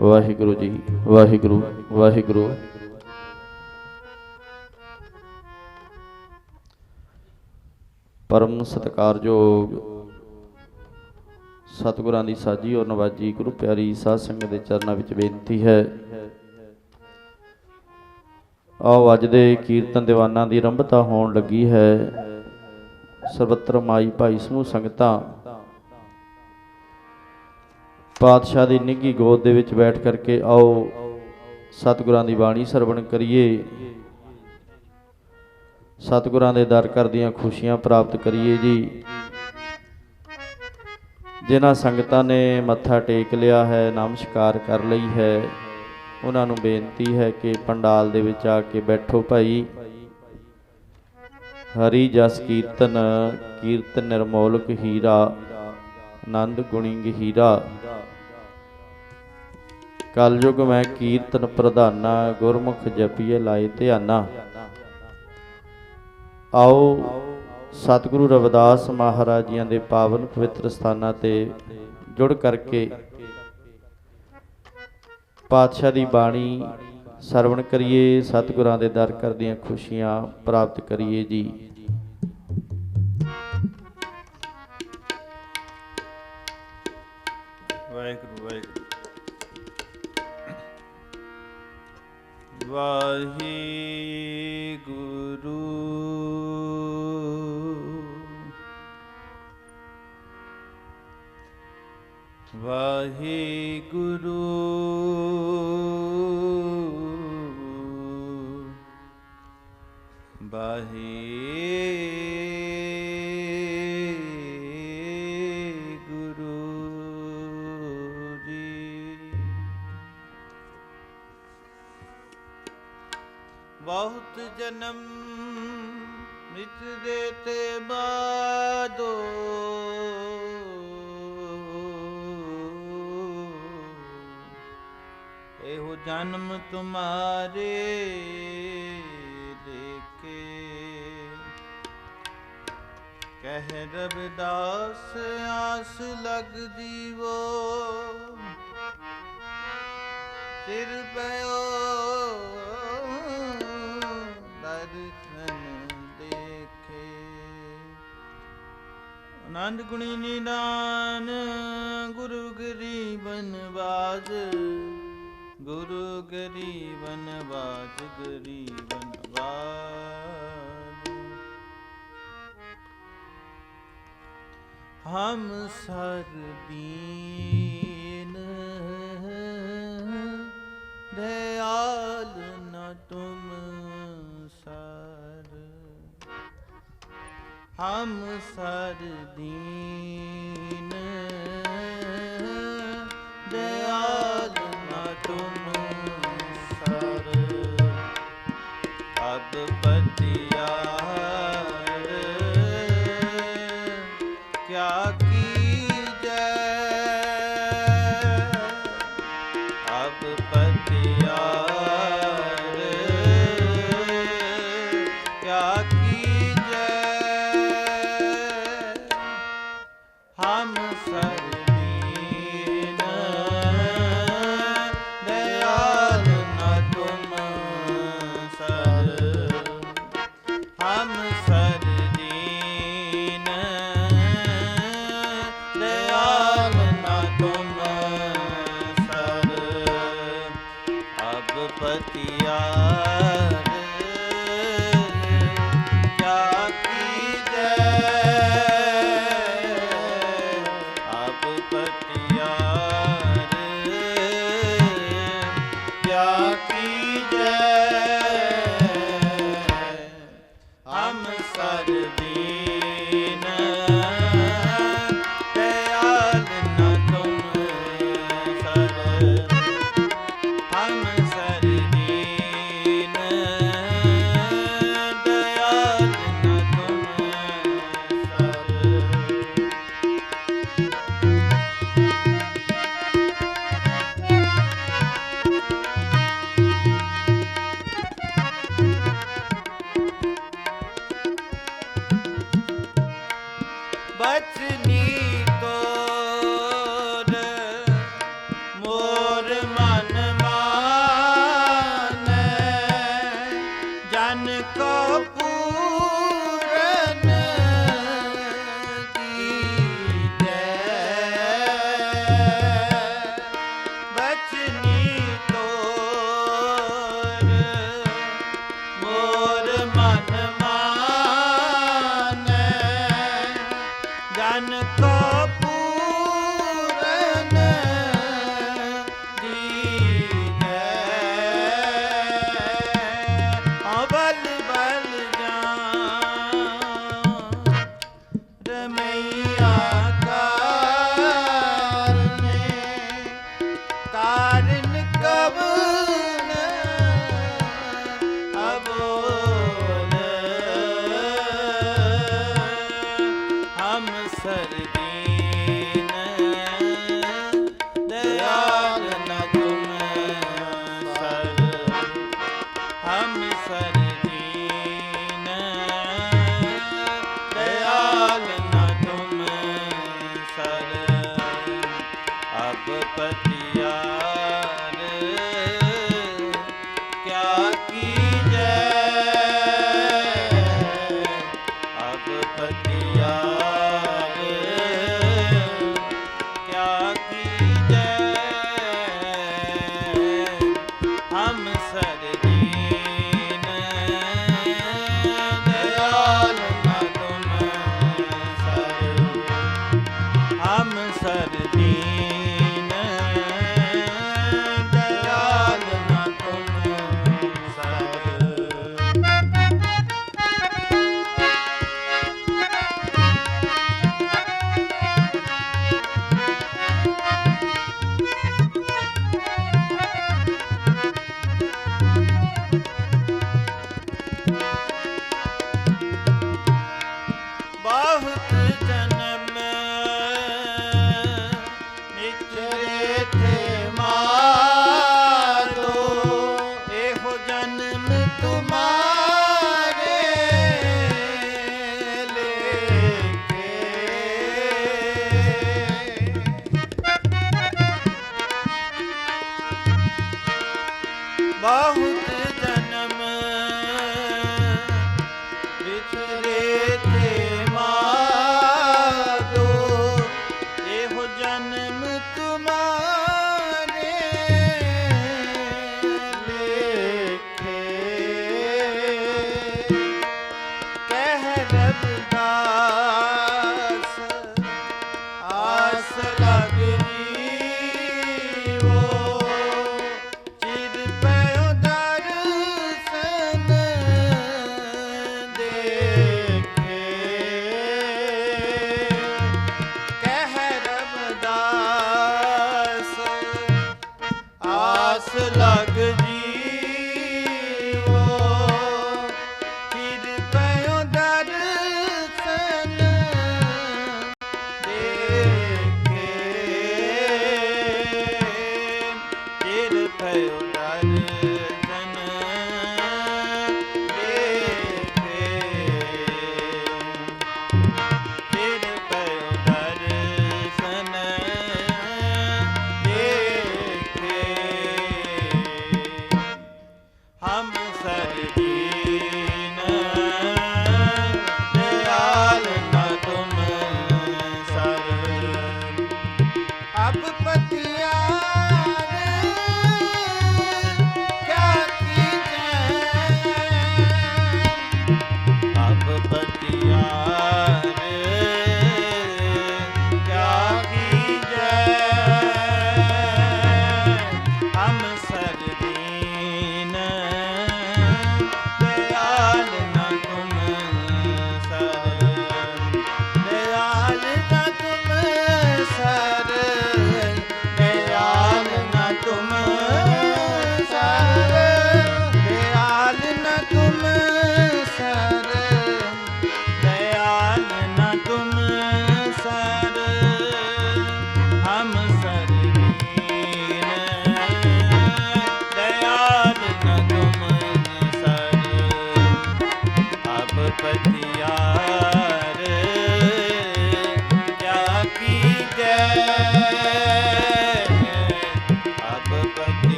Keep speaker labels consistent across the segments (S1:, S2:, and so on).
S1: ਵਾਹਿਗੁਰੂ ਜੀ, ਵਾਹਿਗੁਰੂ ਵਾਹਿਗੁਰੂ। ਪਰਮ ਸਤਿਕਾਰਯੋਗ ਸਤਿਗੁਰਾਂ ਦੀ ਸਾਜੀ ਔਰ ਨਵਾਜੀ ਗੁਰੂ ਪਿਆਰੀ ਸਾਧ ਸੰਗਤ ਦੇ ਚਰਨਾਂ ਵਿੱਚ ਬੇਨਤੀ ਹੈ। ਆਓ ਅੱਜ ਦੇ ਕੀਰਤਨ ਦੀਵਾਨਾਂ ਦੀ ਆਰੰਭਤਾ ਹੋਣ ਲੱਗੀ ਹੈ। ਸਰਬੱਤਰ ਮਾਈ ਭਾਈ ਸਮੂਹ ਸੰਗਤਾਂ ਪਾਤਸ਼ਾਹ ਦੀ ਨਿੱਘੀ ਗੋਦ ਦੇ ਵਿੱਚ ਬੈਠ ਕਰਕੇ ਆਓ, ਸਤਿਗੁਰਾਂ ਦੀ ਬਾਣੀ ਸਰਵਣ ਕਰੀਏ। ਸਤਿਗੁਰਾਂ ਦੇ ਦਰ ਕਰਦੀਆਂ ਖੁਸ਼ੀਆਂ ਪ੍ਰਾਪਤ ਕਰੀਏ ਜੀ। ਜਿਨ੍ਹਾਂ ਸੰਗਤਾਂ ਨੇ ਮੱਥਾ ਟੇਕ ਲਿਆ ਹੈ, ਨਮਸਕਾਰ ਕਰ ਲਈ ਹੈ, ਉਹਨਾਂ ਨੂੰ ਬੇਨਤੀ ਹੈ ਕਿ ਪੰਡਾਲ ਦੇ ਵਿੱਚ ਆ ਕੇ ਬੈਠੋ ਭਾਈ। ਹਰੀ ਜਸ ਕੀਰਤਨ ਕੀਰਤਨ ਨਿਰਮੋਲਕ ਹੀਰਾ, ਆਨੰਦ ਗੁਣੀ ਗਹੀਰਾ। ਕਲਯੁਗ ਮੈਂ ਕੀਰਤਨ ਪ੍ਰਧਾਨਾ, ਗੁਰਮੁਖ ਜਪੀਏ ਲਾਏ ਧਿਆਨਾ। ਆਓ ਸਤਿਗੁਰੂ ਰਵਿਦਾਸ ਮਹਾਰਾਜ ਜੀਆਂ ਦੇ ਪਾਵਨ ਪਵਿੱਤਰ ਸਥਾਨਾਂ ਤੇ ਜੁੜ ਕਰਕੇ ਪਾਤਸ਼ਾਹ ਦੀ ਬਾਣੀ ਸਰਵਣ ਕਰੀਏ, ਸਤਿਗੁਰਾਂ ਦੇ ਦਰ ਕਰਦੀਆਂ ਖੁਸ਼ੀਆਂ ਪ੍ਰਾਪਤ ਕਰੀਏ ਜੀ।
S2: ਵਾਹਿਗੁਰੂ ਵਾਹਿਗੁਰੂ ਵਾਹਿਗੁਰੂ। ਵਾਹਿਗੁਰੂ। ਵਾਹਿਗੁਰੂ। ਜਨਮ ਤੁਮਾਰੇ ਦੇਖੇ ਕਹਿ ਰਬਦਾਸ ਆਸ ਲਗ ਜੀਵੋ। ਸਿਰ ਪਿਓ ਦਰਸ਼ਨ ਦੇਖੇ। ਆਨੰਦ ਗੁਣੀ ਨਿਦਾਨ, ਗੁਰੂ ਗਰੀਬਨ ਬਾਜ ਗੁਰੂ ਗਰੀਬਨ ਬਾਜ ਗਰੀਬਨ ਬਾਜ। ਹਮ ਸਰ ਦੀਨ ਦਇਆਲ ਨ ਤੁਮ ਸਰ। ਹਮ ਸਰ ਦੀਨ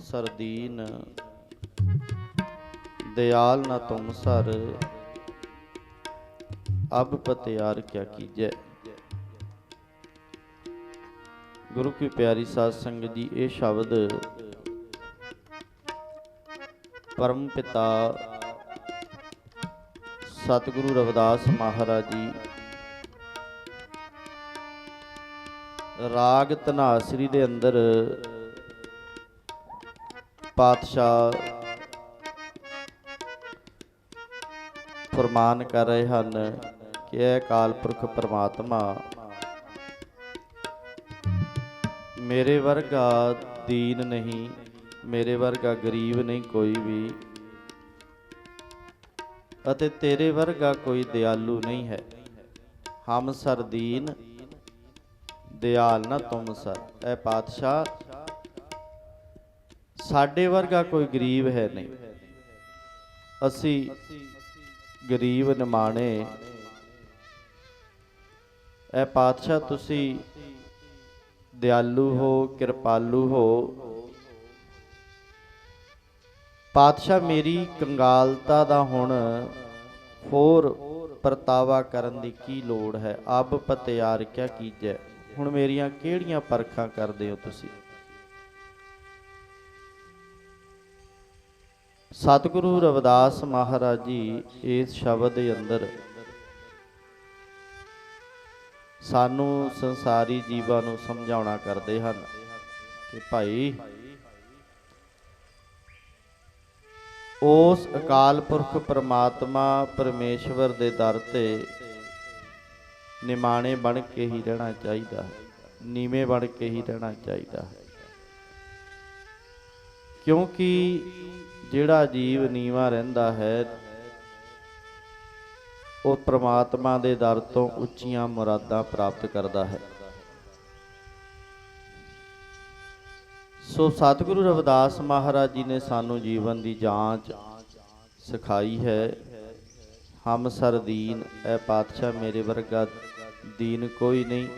S2: ਸਰਦੀਨ, ਦਿਆਲ ਨਾ ਤੁਮ ਸਰ। ਅਬ ਪਤਿਆਰ ਕਿਆ ਕੀਜੈ।
S1: ਗੁਰੂ ਕੀ ਪਿਆਰੀ ਸਾਧ ਸੰਗਤ ਜੀ, ਇਹ ਸ਼ਬਦ ਪਰਮ ਪਿਤਾ, ਸਤਿਗੁਰੂ ਰਵਿਦਾਸ ਮਹਾਰਾਜ ਜੀ। ਰਾਗ ਧਨਾਸਰੀ ਦੇ ਅੰਦਰ ਪਾਤਸ਼ਾਹ ਫਰਮਾਨ ਕਰ ਰਹੇ ਹਨ ਕਿ ਇਹ ਅਕਾਲ ਪੁਰਖ ਪਰਮਾਤਮਾ ਮੇਰੇ ਵਰਗਾ ਦੀਨ ਨਹੀਂ। ਮੇਰੇ ਵਰਗਾ ਗਰੀਬ ਨਹੀਂ ਕੋਈ ਵੀ। ਅਤੇ ਤੇਰੇ ਵਰਗਾ ਕੋਈ ਦਿਆਲੂ ਨਹੀਂ ਹੈ। ਹਮ ਸਰ ਦੀਨ ਦਿਆਲ ਨਾ ਤੁਮ ਸਰ। ਐ ਪਾਤਸ਼ਾਹ, ਸਾਡੇ ਵਰਗਾ ਕੋਈ ਗਰੀਬ ਹੈ ਨਹੀਂ। ਅਸੀਂ ਗਰੀਬ ਨਿਮਾਣੇ। ਐ ਪਾਤਸ਼ਾਹ, ਤੁਸੀਂ ਦਿਆਲੂ ਹੋ, ਕਿਰਪਾਲੂ ਹੋ। ਪਾਤਸ਼ਾਹ ਮੇਰੀ ਕੰਗਾਲਤਾ ਦਾ ਹੁਣ ਹੋਰ ਪਰਤਾਵਾ ਕਰਨ ਦੀ ਕੀ ਲੋੜ ਹੈ? ਅਬ ਪਤਿਆਰ ਕਿਆ ਕੀਜੈ। ਹੁਣ ਮੇਰੀਆਂ ਕਿਹੜੀਆਂ ਪਰਖਾਂ ਕਰਦੇ ਹੋ ਤੁਸੀਂ? ਸਤਿਗੁਰੂ ਰਵਿਦਾਸ ਮਹਾਰਾਜ ਜੀ, ਇਸ ਸ਼ਬਦ ਦੇ ਅੰਦਰ ਸਾਨੂੰ ਸੰਸਾਰੀ ਜੀਵਾਂ ਨੂੰ ਸਮਝਾਉਣਾ ਕਰਦੇ ਹਨ ਕਿ ਭਾਈ ਉਸ ਅਕਾਲ ਪੁਰਖ ਪਰਮਾਤਮਾ ਪਰਮੇਸ਼ਵਰ ਦੇ ਦਰ ਤੇ ਨਿਮਾਣੇ ਬਣ ਕੇ ਹੀ ਰਹਿਣਾ ਚਾਹੀਦਾ ਹੈ, ਨੀਵੇਂ ਬਣ ਕੇ ਹੀ ਰਹਿਣਾ ਚਾਹੀਦਾ ਹੈ। ਕਿਉਂਕਿ ਜਿਹੜਾ ਜੀਵ ਨੀਵਾ ਰਹਿੰਦਾ ਹੈ, ਉਹ ਪ੍ਰਮਾਤਮਾ ਦੇ ਦਰ ਤੋਂ ਉੱਚੀਆਂ ਮੁਰਾਦਾਂ ਪ੍ਰਾਪਤ ਕਰਦਾ ਹੈ। ਸੋ ਸਤਿਗੁਰੂ ਰਵਿਦਾਸ ਮਹਾਰਾਜ ਜੀ ਨੇ ਸਾਨੂੰ ਜੀਵਨ ਦੀ ਜਾਂਚ ਸਿਖਾਈ ਹੈ। ਹਮ ਸਰਦੀਨ ਐ ਪਾਤਸ਼ਾਹ ਮੇਰੇ ਵਰਗਾ ਦੀਨ ਕੋਈ ਨਹੀਂ।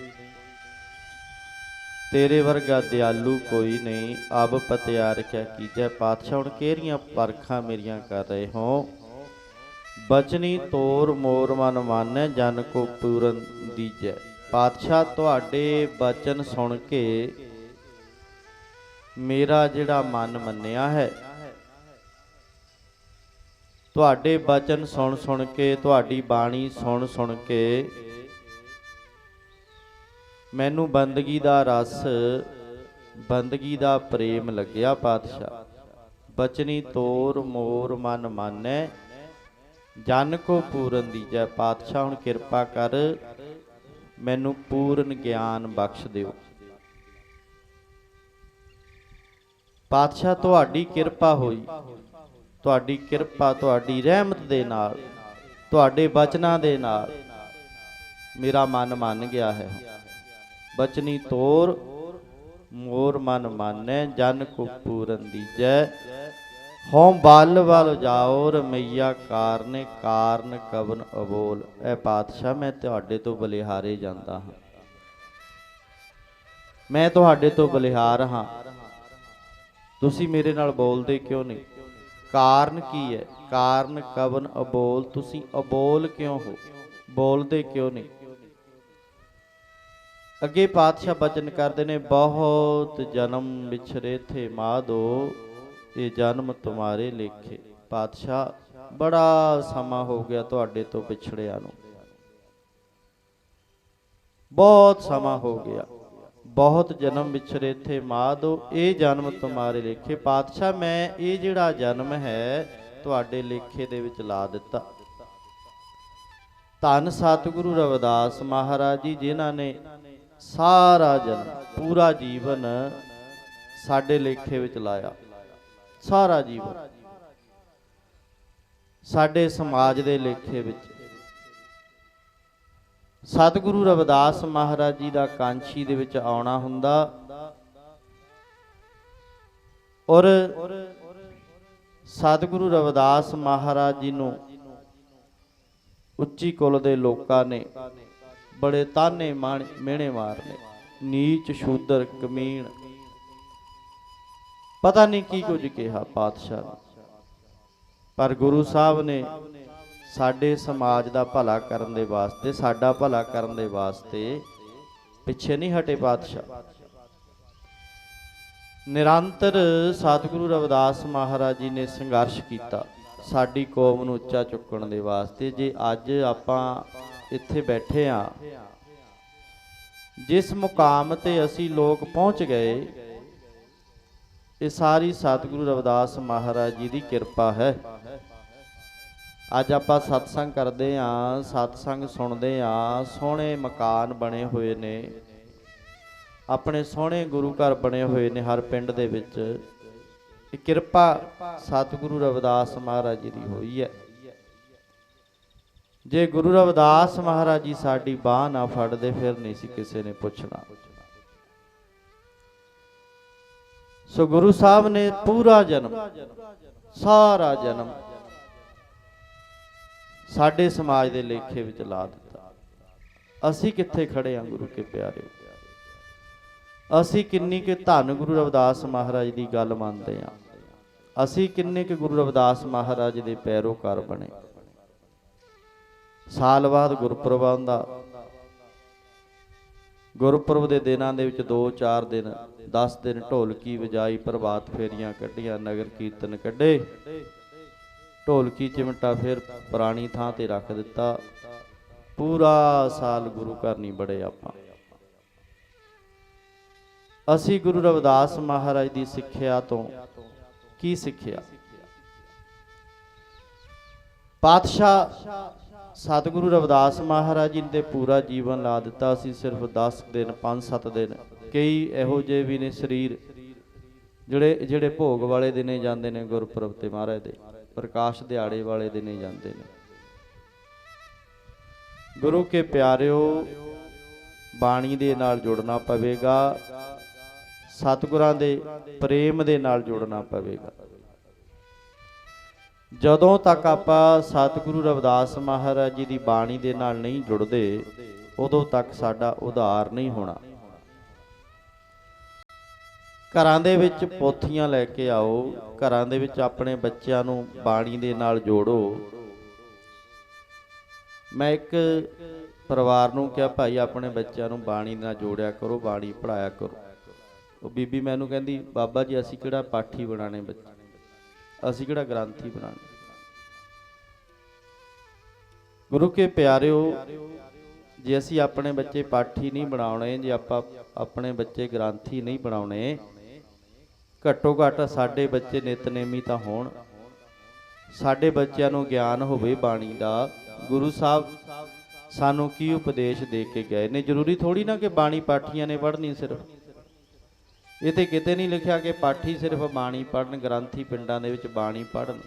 S1: ਤੇਰੇ ਵਰਗਾ ਦਿਆਲੂ ਕੋਈ ਨਹੀਂ। ਅਬ ਪਤਿਆਰ ਕਿਆ ਕੀਜੈ, ਪਾਤਸ਼ਾਹ ਹੁਣ ਕਿਹੜੀਆਂ ਪਰਖਾਂ ਮੇਰੀਆਂ ਕਰ ਰਹੇ ਹੋ? ਬਚਨੀ ਤੋਰ ਮੋਰ ਮਨ ਮਾਨੈ, ਜਨ ਕੋ ਪੂਰਨ ਦੀਜੈ। ਪਾਤਸ਼ਾਹ, ਤੁਹਾਡੇ ਬਚਨ ਸੁਣ ਕੇ ਮੇਰਾ ਜਿਹੜਾ ਮਨ ਮੰਨਿਆ ਹੈ, ਤੁਹਾਡੇ ਬਚਨ ਸੁਣ ਸੁਣ ਕੇ, ਤੁਹਾਡੀ ਬਾਣੀ ਸੁਣ ਸੁਣ ਕੇ ਮੈਨੂੰ ਬੰਦਗੀ ਦਾ ਰਸ, ਬੰਦਗੀ ਦਾ ਪ੍ਰੇਮ ਲੱਗਿਆ ਪਾਤਸ਼ਾਹ। ਬਚਨੀ ਤੋਰ ਮੋਰ ਮਨ ਮਾਨੈ, ਜਨ ਕੋ ਪੂਰਨ ਦੀਜੈ ਪਾਤਸ਼ਾਹ, ਹੁਣ ਕਿਰਪਾ ਕਰ ਮੈਨੂੰ ਪੂਰਨ ਗਿਆਨ ਬਖਸ਼ ਦਿਓ। ਪਾਤਸ਼ਾਹ ਤੁਹਾਡੀ ਕਿਰਪਾ ਹੋਈ ਤੁਹਾਡੀ ਕਿਰਪਾ ਤੁਹਾਡੀ ਰਹਿਮਤ ਦੇ ਨਾਲ ਤੁਹਾਡੇ ਬਚਨਾਂ ਦੇ ਨਾਲ ਮੇਰਾ ਮਨ ਮੰਨ ਗਿਆ ਹੈ ਬਚਨੀ ਤੋਰ ਮੋਰ ਮਨ ਮਾਨੈ ਜਨ ਕੋ ਪੂਰਨ ਦੀਜੈ ਹਉ ਬਲ ਵਲ ਜਾਓ ਰਮਈਆ ਕਾਰਨੇ ਕਾਰਨ ਕਵਨ ਅਬੋਲ ਐ ਪਾਤਸ਼ਾਹ ਮੈਂ ਤੁਹਾਡੇ ਤੋਂ ਬਲਿਹਾਰੇ ਜਾਂਦਾ ਹਾਂ ਮੈਂ ਤੁਹਾਡੇ ਤੋਂ ਬਲਿਹਾਰ ਹਾਂ ਤੁਸੀਂ ਮੇਰੇ ਨਾਲ ਬੋਲਦੇ ਕਿਉਂ ਨਹੀਂ? ਕਾਰਨ ਕੀ ਹੈ? ਕਾਰਨ ਕਵਨ ਅਬੋਲ, ਤੁਸੀਂ ਅਬੋਲ ਕਿਉਂ ਹੋ? ਬੋਲਦੇ ਕਿਉਂ ਨਹੀਂ? ਅੱਗੇ ਪਾਤਸ਼ਾਹ ਬਚਨ ਕਰਦੇ ਨੇ, ਬਹੁਤ ਜਨਮ ਵਿਛਰੇ ਥੇ ਮਾਦੋ ਇਹ ਜਨਮ ਤੁਮਾਰੇ ਲੇਖੇ। ਪਾਤਸ਼ਾਹ, ਬੜਾ ਸਮਾਂ ਹੋ ਗਿਆ ਤੁਹਾਡੇ ਤੋਂ ਵਿਛੜਿਆ ਨੂੰ। ਬਹੁਤ ਸਮਾਂ ਹੋ ਗਿਆ। ਬਹੁਤ ਜਨਮ ਵਿਛਰੇ ਥੇ ਮਾਦੋ ਇਹ ਜਨਮ ਤੁਮਾਰੇ ਲੇਖੇ। ਪਾਤਸ਼ਾਹ, ਮੈਂ ਇਹ ਜਿਹੜਾ ਜਨਮ ਹੈ, ਤੁਹਾਡੇ ਲੇਖੇ ਦੇ ਵਿੱਚ ਲਾ ਦਿੱਤਾ। ਧੰਨ ਸਤਿਗੁਰੂ ਰਵਿਦਾਸ ਮਹਾਰਾਜ ਜੀ, ਜਿਨ੍ਹਾਂ ਨੇ ਸਾਰਾ ਜਨਮ, ਪੂਰਾ ਜੀਵਨ ਸਾਡੇ ਲੇਖੇ ਵਿੱਚ ਲਾਇਆ। ਸਾਰਾ ਜੀਵਨ ਸਾਡੇ ਸਮਾਜ ਦੇ ਲੇਖੇ ਵਿੱਚ। ਸਤਿਗੁਰੂ ਰਵਿਦਾਸ ਮਹਾਰਾਜ ਜੀ ਦਾ ਕਾਂਛੀ ਦੇ ਵਿੱਚ ਆਉਣਾ ਹੁੰਦਾ ਔਰ ਸਤਿਗੁਰੂ ਰਵਿਦਾਸ ਮਹਾਰਾਜ ਜੀ ਨੂੰ ਉੱਚੀ ਕੁਲ ਦੇ ਲੋਕਾਂ ਨੇ ਬੜੇ ਤਾਨੇ ਮਾਣ ਮਿਹਣੇ ਮਾਰਨੇ, ਨੀਚ ਸ਼ੂਦਰ ਕਮੀਣ। ਪਤਾ ਨਹੀਂ ਕੀ ਕੁਝ ਕਿਹਾ ਪਾਤਸ਼ਾਹ ਨੇ, ਪਰ ਗੁਰੂ ਸਾਹਿਬ ਨੇ ਸਾਡੇ ਸਮਾਜ ਦਾ ਭਲਾ ਕਰਨ ਦੇ ਵਾਸਤੇ, ਸਾਡਾ ਭਲਾ ਕਰਨ ਦੇ ਵਾਸਤੇ ਪਿੱਛੇ ਨਹੀਂ ਹਟੇ ਪਾਤਸ਼ਾਹ। ਨਿਰੰਤਰ ਸਤਿਗੁਰੂ ਰਵਿਦਾਸ ਮਹਾਰਾਜ ਜੀ ਨੇ ਸੰਘਰਸ਼ ਕੀਤਾ ਸਾਡੀ ਕੌਮ ਨੂੰ ਉੱਚਾ ਚੁੱਕਣ ਦੇ ਵਾਸਤੇ। ਜੇ ਅੱਜ ਆਪਾਂ ਇੱਥੇ ਬੈਠੇ ਆ ਜਿਸ ਮੁਕਾਮ ਤੇ ਅਸੀਂ ਲੋਕ ਪਹੁੰਚ ਗਏ, ਇਹ ਸਾਰੀ ਸਤਿਗੁਰੂ ਰਵਿਦਾਸ ਮਹਾਰਾਜ ਜੀ ਦੀ ਕਿਰਪਾ ਹੈ। ਅੱਜ ਆਪਾਂ ਸਤਸੰਗ ਕਰਦੇ ਆਂ ਸਤਸੰਗ ਸੁਣਦੇ ਆਂ ਸੋਹਣੇ ਮਕਾਨ ਬਣੇ ਹੋਏ ਨੇ। ਆਪਣੇ ਸੋਹਣੇ ਗੁਰੂ ਘਰ ਬਣੇ ਹੋਏ ਨੇ ਹਰ ਪਿੰਡ ਦੇ ਵਿੱਚ। ਇਹ ਕਿਰਪਾ ਸਤਿਗੁਰੂ ਰਵਿਦਾਸ ਮਹਾਰਾਜ ਜੀ ਦੀ ਹੋਈ ਹੈ। ਜੇ ਗੁਰੂ ਰਵਿਦਾਸ ਮਹਾਰਾਜ ਜੀ ਸਾਡੀ ਬਾਹ ਨਾ ਫੜਦੇ, ਫਿਰ ਨਹੀਂ ਸੀ ਕਿਸੇ ਨੇ ਪੁੱਛਣਾ। ਸੋ ਗੁਰੂ ਸਾਹਿਬ ਨੇ ਪੂਰਾ ਜਨਮ, ਸਾਰਾ ਜਨਮ ਸਾਡੇ ਸਮਾਜ ਦੇ ਲੇਖੇ ਵਿੱਚ ਲਾ ਦਿੱਤਾ। ਅਸੀਂ ਕਿੱਥੇ ਖੜੇ ਹਾਂ ਗੁਰੂ ਕੇ ਪਿਆਰੇ? ਅਸੀਂ ਕਿੰਨੀ ਕਿ ਧੰਨ ਗੁਰੂ ਰਵਿਦਾਸ ਮਹਾਰਾਜ ਦੀ ਗੱਲ ਮੰਨਦੇ ਹਾਂ ਅਸੀਂ ਕਿੰਨੇ ਕਿ ਗੁਰੂ ਰਵਿਦਾਸ ਮਹਾਰਾਜ ਦੇ ਪੈਰੋਕਾਰ ਬਣੇ। ਸਾਲ ਬਾਅਦ ਗੁਰਪੁਰਬ ਆਉਂਦਾ। ਗੁਰਪੁਰਬ ਦੇ ਦਿਨਾਂ ਦੇ ਵਿੱਚ 2-4 ਦਿਨ 10 ਦਿਨ ਢੋਲਕੀ ਵਜਾਈ ਪ੍ਰਭਾਤ ਫੇਰੀਆਂ ਕੱਢੀਆਂ, ਨਗਰ ਕੀਰਤਨ ਕੱਢੇ। ਢੋਲਕੀ ਚਿਮਟਾ ਫਿਰ ਪੁਰਾਣੀ ਥਾਂ ਤੇ ਰੱਖ ਦਿੱਤਾ। ਪੂਰਾ ਸਾਲ ਗੁਰੂ ਘਰ ਨਹੀਂ ਬੜੇ ਆਪਾਂ। ਅਸੀਂ ਗੁਰੂ ਰਵਿਦਾਸ ਮਹਾਰਾਜ ਦੀ ਸਿੱਖਿਆ ਤੋਂ ਕੀ ਸਿੱਖਿਆ? ਪਾਤਸ਼ਾਹ ਸਤਿਗੁਰੂ ਰਵਿਦਾਸ ਮਹਾਰਾਜ ਜੀ ਨੇ ਪੂਰਾ ਜੀਵਨ ਲਾ ਦਿੱਤਾ ਅਸੀਂ ਸਿਰਫ 10 ਦਿਨ 5-7 ਦਿਨ। ਕਈ ਇਹੋ ਜਿਹੇ ਵੀ ਨੇ ਸਰੀਰ, ਜਿਹੜੇ ਜਿਹੜੇ ਭੋਗ ਵਾਲੇ ਦਿਨੇ ਜਾਂਦੇ ਨੇ ਗੁਰਪੁਰਬ ਤੇ ਮਹਾਰਾਜ ਦੇ। ਪ੍ਰਕਾਸ਼ ਦਿਹਾੜੇ ਵਾਲੇ ਦਿਨੇ ਜਾਂਦੇ ਨੇ। ਗੁਰੂ ਕੇ ਪਿਆਰਿਓ, ਬਾਣੀ ਦੇ ਨਾਲ ਜੁੜਨਾ ਪਵੇਗਾ, ਸਤਿਗੁਰਾਂ ਦੇ ਪ੍ਰੇਮ ਦੇ ਨਾਲ ਜੁੜਨਾ ਪਵੇਗਾ। ਜਦੋਂ ਤੱਕ ਆਪਾਂ ਸਤਿਗੁਰੂ ਰਵਿਦਾਸ ਮਹਾਰਾਜ ਜੀ ਦੀ ਬਾਣੀ ਦੇ ਨਾਲ ਨਹੀਂ ਜੁੜਦੇ, ਉਦੋਂ ਤੱਕ ਸਾਡਾ ਉਧਾਰ ਨਹੀਂ ਹੋਣਾ। ਘਰਾਂ ਦੇ ਵਿੱਚ ਪੋਥੀਆਂ ਲੈ ਕੇ ਆਓ, ਘਰਾਂ ਦੇ ਵਿੱਚ ਆਪਣੇ ਬੱਚਿਆਂ ਨੂੰ ਬਾਣੀ ਦੇ ਨਾਲ ਜੋੜੋ। ਮੈਂ ਇੱਕ ਪਰਿਵਾਰ ਨੂੰ ਕਿਹਾ, ਭਾਈ, ਆਪਣੇ ਬੱਚਿਆਂ ਨੂੰ ਬਾਣੀ ਨਾਲ ਜੋੜਿਆ ਕਰੋ, ਬਾਣੀ ਪੜਾਇਆ ਕਰੋ। ਉਹ ਬੀਬੀ ਮੈਨੂੰ ਕਹਿੰਦੀ, ਬਾਬਾ ਜੀ, ਅਸੀਂ ਕਿਹੜਾ ਪਾਠੀ ਬਣਾਣੇ ਬੱਚੇ? ਅਸੀਂ ਕਿਹੜਾ ਗ੍ਰੰਥੀ ਬਣਾਣੇ ਗੁਰੂ ਕੇ ਪਿਆਰਿਓ, ਜੇ ਅਸੀਂ ਆਪਣੇ ਬੱਚੇ ਪਾਠੀ ਨਹੀਂ ਬਣਾਉਣੇ, ਜੇ ਆਪਾਂ ਆਪਣੇ ਬੱਚੇ ਗ੍ਰੰਥੀ ਨਹੀਂ ਬਣਾਉਣੇ ਘੱਟੋ ਘੱਟ ਸਾਡੇ ਬੱਚੇ ਨਿਤਨੇਮੀ ਤਾਂ ਹੋਣ। ਸਾਡੇ ਬੱਚਿਆਂ ਨੂੰ ਗਿਆਨ ਹੋਵੇ ਬਾਣੀ ਦਾ। ਗੁਰੂ ਸਾਹਿਬ ਸਾਨੂੰ ਕੀ ਉਪਦੇਸ਼ ਦੇ ਕੇ ਗਏ ਨੇ? ਜ਼ਰੂਰੀ ਥੋੜੀ ਨਾ ਕਿ ਬਾਣੀ ਪਾਠੀਆਂ ਨੇ ਪੜ੍ਹਨੀ ਸਿਰਫ। ਇਹ ਤੇ ਕਿਤੇ ਨਹੀਂ ਲਿਖਿਆ ਕਿ ਪਾਠੀ ਸਿਰਫ ਬਾਣੀ ਪੜਨ ਗ੍ਰੰਥੀ ਪਿੰਡਾਂ ਦੇ ਵਿੱਚ ਬਾਣੀ ਪੜਨ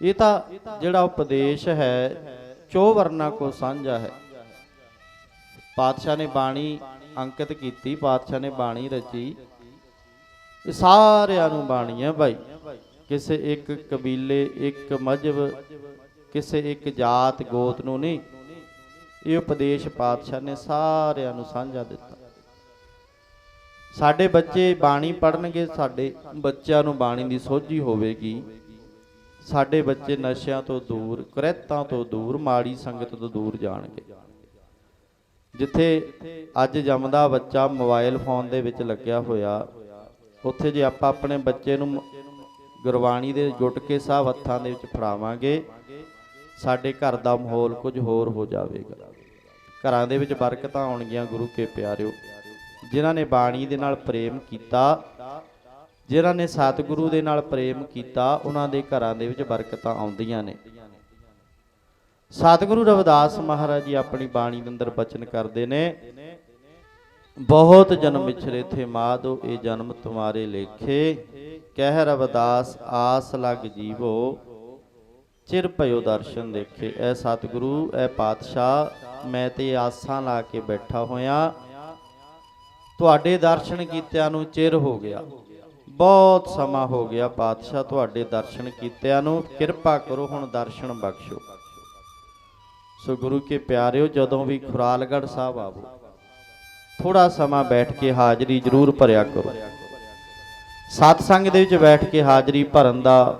S1: ਇਹ ਤਾਂ ਜਿਹੜਾ ਉਪਦੇਸ਼ ਹੈ, ਚੋ ਵਰਨਾ ਕੋ ਸਾਂਝਾ ਹੈ। ਪਾਤਸ਼ਾਹ ਨੇ ਬਾਣੀ ਅੰਕਿਤ ਕੀਤੀ, ਪਾਤਸ਼ਾਹ ਨੇ ਬਾਣੀ ਰਚੀ। ਇਹ ਸਾਰਿਆਂ ਨੂੰ ਬਾਣੀ ਹੈ ਭਾਈ। ਕਿਸੇ ਇੱਕ ਕਬੀਲੇ, ਇੱਕ ਮਜਬ ਕਿਸੇ ਇੱਕ ਜਾਤ ਗੋਤ ਨੂੰ ਨਹੀਂ। ਇਹ ਉਪਦੇਸ਼ ਪਾਤਸ਼ਾਹ ਨੇ ਸਾਰਿਆਂ ਨੂੰ ਸਾਂਝਾ ਦਿੱਤਾ। ਸਾਡੇ ਬੱਚੇ ਬਾਣੀ ਪੜਨਗੇ ਸਾਡੇ ਬੱਚਿਆਂ ਨੂੰ ਬਾਣੀ ਦੀ ਸੋਝੀ ਹੋਵੇਗੀ। ਸਾਡੇ ਬੱਚੇ ਨਸ਼ਿਆਂ ਤੋਂ ਦੂਰ ਕਰਹਿਤਾਂ ਤੋਂ ਦੂਰ, ਮਾੜੀ ਸੰਗਤ ਤੋਂ ਦੂਰ ਜਾਣਗੇ। ਜਿੱਥੇ ਅੱਜ ਜੰਮਦਾ ਬੱਚਾ ਮੋਬਾਈਲ ਫੋਨ ਦੇ ਵਿੱਚ ਲੱਗਿਆ ਹੋਇਆ ਉੱਥੇ ਜੇ ਆਪਾਂ ਆਪਣੇ ਬੱਚੇ ਨੂੰ ਗੁਰਬਾਣੀ ਦੇ ਗੁੱਟ ਕੇ ਸਾਹਿਬ ਹੱਥਾਂ ਦੇ ਵਿੱਚ ਫੜਾਵਾਂਗੇ, ਸਾਡੇ ਘਰ ਦਾ ਮਾਹੌਲ ਕੁਝ ਹੋਰ ਹੋ ਜਾਵੇਗਾ। ਘਰਾਂ ਦੇ ਵਿੱਚ ਬਰਕਤਾਂ ਆਉਣਗੀਆਂ ਗੁਰੂ ਕੇ ਪਿਆਰਿਓ। ਜਿਨ੍ਹਾਂ ਨੇ ਬਾਣੀ ਦੇ ਨਾਲ ਪ੍ਰੇਮ ਕੀਤਾ, ਜਿਨ੍ਹਾਂ ਨੇ ਸਤਿਗੁਰੂ ਦੇ ਨਾਲ ਪ੍ਰੇਮ ਕੀਤਾ, ਉਹਨਾਂ ਦੇ ਘਰਾਂ ਦੇ ਵਿੱਚ ਬਰਕਤਾਂ ਆਉਂਦੀਆਂ ਨੇ। ਸਤਿਗੁਰੂ ਰਵਿਦਾਸ ਮਹਾਰਾਜ ਜੀ ਆਪਣੀ ਬਾਣੀ ਦੇ ਅੰਦਰ ਬਚਨ ਕਰਦੇ ਨੇ ਬਹੁਤ ਜਨਮ ਵਿਛਰੇ ਥੇ ਮਾਦੋ ਇਹ ਜਨਮ ਤੁਮਾਰੇ ਲੇਖੇ। ਕਹਿ ਰਵਦਾਸ ਆਸ ਲਗ ਜੀਵੋ, ਚਿਰ ਭਇਓ ਦਰਸ਼ਨ ਦੇਖੇ। ਐ ਸਤਿਗੁਰੂ, ਐ ਪਾਤਸ਼ਾਹ, ਮੈਂ ਤੇ ਆਸਾਂ ਲਾ ਕੇ ਬੈਠਾ ਹੋਇਆ। ਤੁਹਾਡੇ ਦਰਸ਼ਨ ਕੀਤਿਆਂ ਨੂੰ ਚਿਰ ਹੋ ਗਿਆ। ਬਹੁਤ ਸਮਾਂ ਹੋ ਗਿਆ ਪਾਤਸ਼ਾਹ ਤੁਹਾਡੇ ਦਰਸ਼ਨ ਕੀਤਿਆਂ ਨੂੰ। ਕਿਰਪਾ ਕਰੋ ਹੁਣ ਦਰਸ਼ਨ ਬਖਸ਼ੋ। ਸੋ ਗੁਰੂ ਕੇ ਪਿਆਰਿਓ, ਜਦੋਂ ਵੀ ਖੁਰਾਲਗੜ੍ਹ ਸਾਹਿਬ ਆਵੋ ਥੋੜਾ ਸਮਾਂ ਬੈਠ ਕੇ ਹਾਜ਼ਰੀ ਜ਼ਰੂਰ ਭਰਿਆ ਕਰੋ। ਸਤਸੰਗ ਦੇ ਵਿੱਚ ਬੈਠ ਕੇ ਹਾਜ਼ਰੀ ਭਰਨ ਦਾ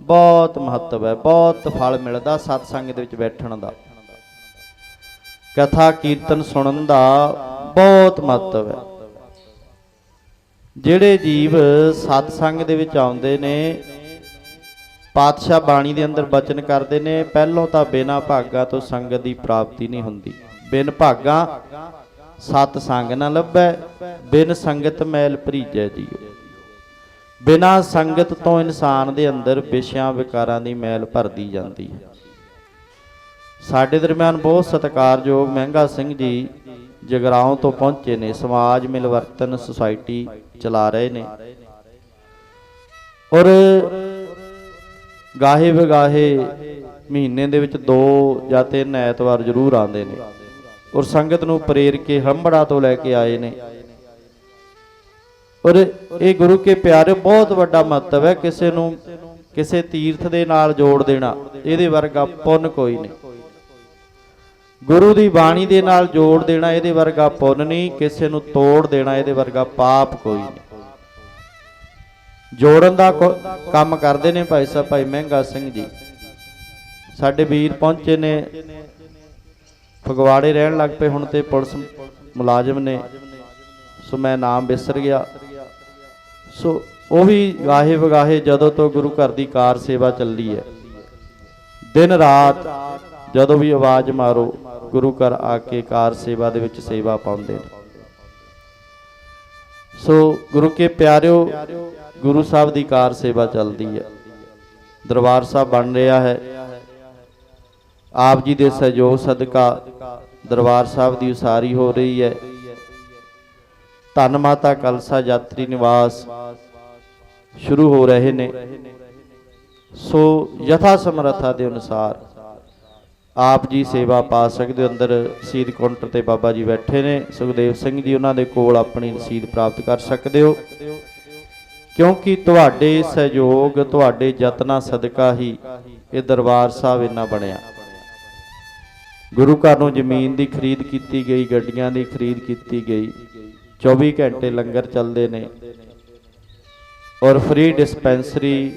S1: ਬਹੁਤ ਮਹੱਤਵ ਹੈ, ਬਹੁਤ ਫਲ ਮਿਲਦਾ ਸਤਸੰਗ ਦੇ ਵਿੱਚ ਬੈਠਣ ਦਾ। ਕਥਾ ਕੀਰਤਨ ਸੁਣਨ ਦਾ ਬਹੁਤ ਮਹੱਤਵ ਹੈ। ਜਿਹੜੇ ਜੀਵ ਸਤਸੰਗ ਦੇ ਵਿੱਚ ਆਉਂਦੇ ਨੇ, ਪਾਤਸ਼ਾਹ ਬਾਣੀ ਦੇ ਅੰਦਰ ਬਚਨ ਕਰਦੇ ਨੇ, ਪਹਿਲੋਂ ਤਾਂ ਬਿਨਾ ਭਾਗਾ ਤੋਂ ਸੰਗਤ ਦੀ ਪ੍ਰਾਪਤੀ ਨਹੀਂ ਹੁੰਦੀ। ਬਿਨ ਭਾਗਾ ਸਤ ਸੰਗ ਨਾ ਲੱਭੈ, ਬਿਨ ਸੰਗਤ ਮੈਲ ਭਰੀਜੈ ਜੀਓ। ਬਿਨਾ ਸੰਗਤ ਤੋਂ ਇਨਸਾਨ ਦੇ ਅੰਦਰ ਵਿਸ਼ਿਆਂ ਵਿਕਾਰਾਂ ਦੀ ਮੈਲ ਭਰਦੀ ਜਾਂਦੀ ਹੈ। ਸਾਡੇ ਦਰਮਿਆਨ ਬਹੁਤ ਸਤਿਕਾਰਯੋਗ ਮਹਿੰਗਾ ਸਿੰਘ ਜੀ ਜਗਰਾਉਂ ਤੋਂ ਪਹੁੰਚੇ ਨੇ, ਸਮਾਜ ਮਿਲਵਰਤਨ ਸੁਸਾਇਟੀ ਚਲਾ ਰਹੇ ਨੇ। ਔਰ ਗਾਹੇ ਵਗਾਹੇ ਮਹੀਨੇ ਦੇ ਵਿੱਚ ਦੋ ਜਾਂ ਤਿੰਨ ਐਤਵਾਰ ਜ਼ਰੂਰ ਆਉਂਦੇ ਨੇ। ਔਰ ਸੰਗਤ ਨੂੰ ਪ੍ਰੇਰ ਕੇ ਹੰਬੜਾ ਤੋਂ ਲੈ ਕੇ ਆਏ ਨੇ। ਔਰ ਇਹ ਗੁਰੂ ਕੇ ਪਿਆਰੇ ਬਹੁਤ ਵੱਡਾ ਮਹੱਤਵ ਹੈ ਕਿਸੇ ਨੂੰ ਕਿਸੇ ਤੀਰਥ ਦੇ ਨਾਲ ਜੋੜ ਦੇਣਾ, ਇਹਦੇ ਵਰਗਾ ਪੁੰਨ ਕੋਈ ਨਹੀਂ। ਗੁਰੂ ਦੀ ਬਾਣੀ ਦੇ ਨਾਲ ਜੋੜ ਦੇਣਾ, ਇਹਦੇ ਵਰਗਾ ਪੁੰਨ ਨਹੀਂ, ਕਿਸੇ ਨੂੰ ਤੋੜ ਦੇਣਾ, ਇਹਦੇ ਵਰਗਾ ਪਾਪ ਕੋਈ ਨਹੀਂ। ਜੋੜਨ ਦਾ ਕੰਮ ਕਰਦੇ ਨੇ ਭਾਈ ਸਾਹਿਬ, ਭਾਈ ਮਹਿੰਗਾ ਸਿੰਘ ਜੀ। ਸਾਡੇ ਵੀਰ ਪਹੁੰਚੇ ਨੇ ਫਗਵਾੜੇ ਰਹਿਣ ਲੱਗ ਪਏ ਹੁਣ ਤੇ ਪੁਲਿਸ ਮੁਲਾਜ਼ਮ ਨੇ। ਸੋ ਮੈਂ ਨਾਮ ਵਿਸਰ ਗਿਆ। ਸੋ ਉਹ ਵੀ ਗਾਹੇ ਵਗਾਹੇ ਜਦੋਂ ਤੋਂ ਗੁਰੂ ਘਰ ਦੀ ਕਾਰ ਸੇਵਾ ਚੱਲੀ ਹੈ। ਦਿਨ ਰਾਤ ਜਦੋਂ ਵੀ ਆਵਾਜ਼ ਮਾਰੋ, ਗੁਰੂ ਘਰ ਆ ਕੇ ਕਾਰ ਸੇਵਾ ਦੇ ਵਿੱਚ ਸੇਵਾ ਪਾਉਂਦੇ ਨੇ। ਸੋ ਗੁਰੂ ਕੇ ਪਿਆਰਿਓ, ਗੁਰੂ ਸਾਹਿਬ ਦੀ ਕਾਰ ਸੇਵਾ ਚੱਲਦੀ ਹੈ। ਦਰਬਾਰ ਸਾਹਿਬ ਬਣ ਰਿਹਾ ਹੈ। ਆਪ ਜੀ ਦੇ ਸਹਿਯੋਗ ਸਦਕਾ ਦਰਬਾਰ ਸਾਹਿਬ ਦੀ ਉਸਾਰੀ ਹੋ ਰਹੀ ਹੈ। ਧੰਨ ਮਾਤਾ ਕਲਸਾ ਯਾਤਰੀ ਨਿਵਾਸ ਸ਼ੁਰੂ ਹੋ ਰਹੇ ਨੇ। ਸੋ ਯਥਾ ਸਮਰੱਥਾ ਦੇ ਅਨੁਸਾਰ ਆਪ ਜੀ ਸੇਵਾ ਪਾ ਸਕਦੇ ਹੋ। ਅੰਦਰ ਰਸੀਦ ਕਾਊਂਟਰ ਤੇ ਬਾਬਾ ਜੀ ਬੈਠੇ ਨੇ। ਸੁਖਦੇਵ ਸਿੰਘ ਜੀ ਉਹਨਾਂ ਦੇ ਕੋਲ ਆਪਣੀ ਰਸੀਦ ਪ੍ਰਾਪਤ ਕਰ ਸਕਦੇ ਹੋ। ਕਿਉਂਕਿ ਤੁਹਾਡੇ ਸਹਿਯੋਗ, ਤੁਹਾਡੇ ਯਤਨਾਂ ਸਦਕਾ ਹੀ ਇਹ ਦਰਬਾਰ ਸਾਹਿਬ ਇੰਨਾ ਬਣਿਆ। ਗੁਰੂ ਘਰ ਨੂੰ ਜ਼ਮੀਨ ਦੀ ਖਰੀਦ ਕੀਤੀ ਗਈ, ਗੱਡੀਆਂ ਦੀ ਖਰੀਦ ਕੀਤੀ ਗਈ। 24 ਘੰਟੇ ਲੰਗਰ ਚੱਲਦੇ ਨੇ। ਔਰ ਫ੍ਰੀ ਡਿਸਪੈਂਸਰੀ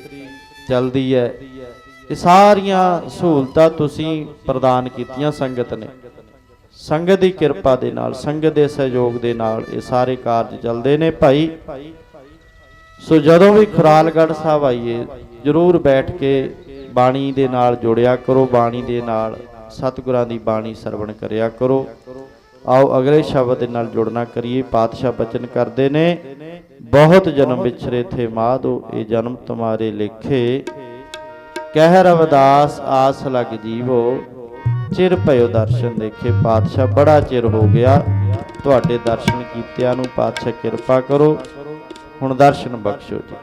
S1: ਚੱਲਦੀ ਹੈ। ਇਹ ਸਾਰੀਆਂ ਸਹੂਲਤਾਂ ਤੁਸੀਂ ਪ੍ਰਦਾਨ ਕੀਤੀਆਂ ਸੰਗਤ ਨੇ। ਸੰਗਤ ਦੀ ਕਿਰਪਾ ਦੇ ਨਾਲ, ਸੰਗਤ ਦੇ ਸਹਿਯੋਗ ਦੇ ਨਾਲ ਇਹ ਸਾਰੇ ਕਾਰਜ ਚੱਲਦੇ ਨੇ ਭਾਈ। ਸੋ ਜਦੋਂ ਵੀ ਖੁਰਾਲਗੜ੍ਹ ਸਾਹਿਬ ਆਈਏ, ਜਰੂਰ ਬੈਠ ਕੇ ਬਾਣੀ ਦੇ ਨਾਲ ਜੁੜਿਆ ਕਰੋ, ਬਾਣੀ ਦੇ ਨਾਲ। ਸਤਿਗੁਰਾਂ ਦੀ ਬਾਣੀ ਸਰਵਣ ਕਰਿਆ ਕਰੋ। ਆਓ ਅਗਲੇ ਸ਼ਬਦ ਦੇ ਨਾਲ ਜੁੜਨਾ ਕਰੀਏ। ਪਾਤਸ਼ਾਹ ਬਚਨ ਕਰਦੇ ਨੇ, ਬਹੁਤ ਜਨਮ ਵਿਛਰੇ ਥੇ ਮਾਧੋ, ਇਹ ਜਨਮ ਤੁਮਾਰੇ ਲਿਖੇ। ਕਹਿ ਰਵਦਾਸ, ਆਸ ਲਗ ਜੀਵੋ। ਚਿਰ ਭਇਓ ਦਰਸ਼ਨ ਦੇਖੇ। ਪਾਤਸ਼ਾਹ ਬੜਾ ਚਿਰ ਹੋ ਗਿਆ। ਤੁਹਾਡੇ ਦਰਸ਼ਨ ਕੀਤਿਆਂ ਨੂੰ ਪਾਤਸ਼ਾਹ ਕਿਰਪਾ ਕਰੋ। ਹੁਣ ਦਰਸ਼ਨ ਬਖਸ਼ੋ ਜੀ।